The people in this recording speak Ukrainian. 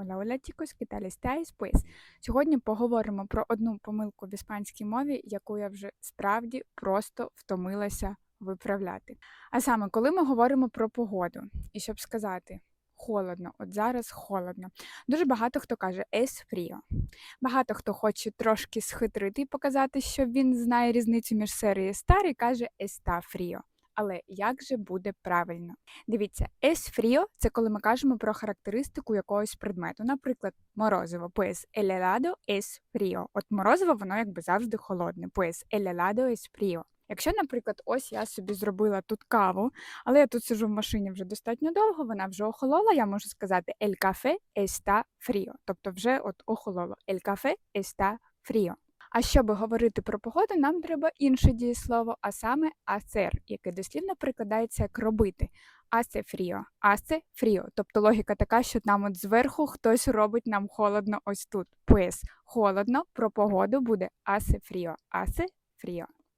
Hola, hola, chicos, ¿qué tal estáis? Сьогодні поговоримо про одну помилку в іспанській мові, яку я вже справді просто втомилася виправляти. А саме, коли ми говоримо про погоду, і щоб сказати холодно, от зараз холодно, дуже багато хто каже es frío. Багато хто хоче трошки схитрити і показати, що він знає різницю між серією старий, каже está frío. Але як же буде правильно? Дивіться, es frío – це коли ми кажемо про характеристику якогось предмету. Наприклад, морозиво. Pues el helado es frío. От морозиво, воно якби завжди холодне. Pues el helado es frío. Якщо, наприклад, ось я собі зробила тут каву, але я тут сижу в машині вже достатньо довго, вона вже охолола, я можу сказати el café está frío. Тобто вже от охололо. El café está frío. А щоб говорити про погоду, нам треба інше дієслово, а саме асер, яке дослівно прикладається як робити. Асе фріо, асе фріо. Тобто логіка така, що там от зверху хтось робить нам холодно ось тут. Пес холодно про погоду буде асе фріо, асе frío.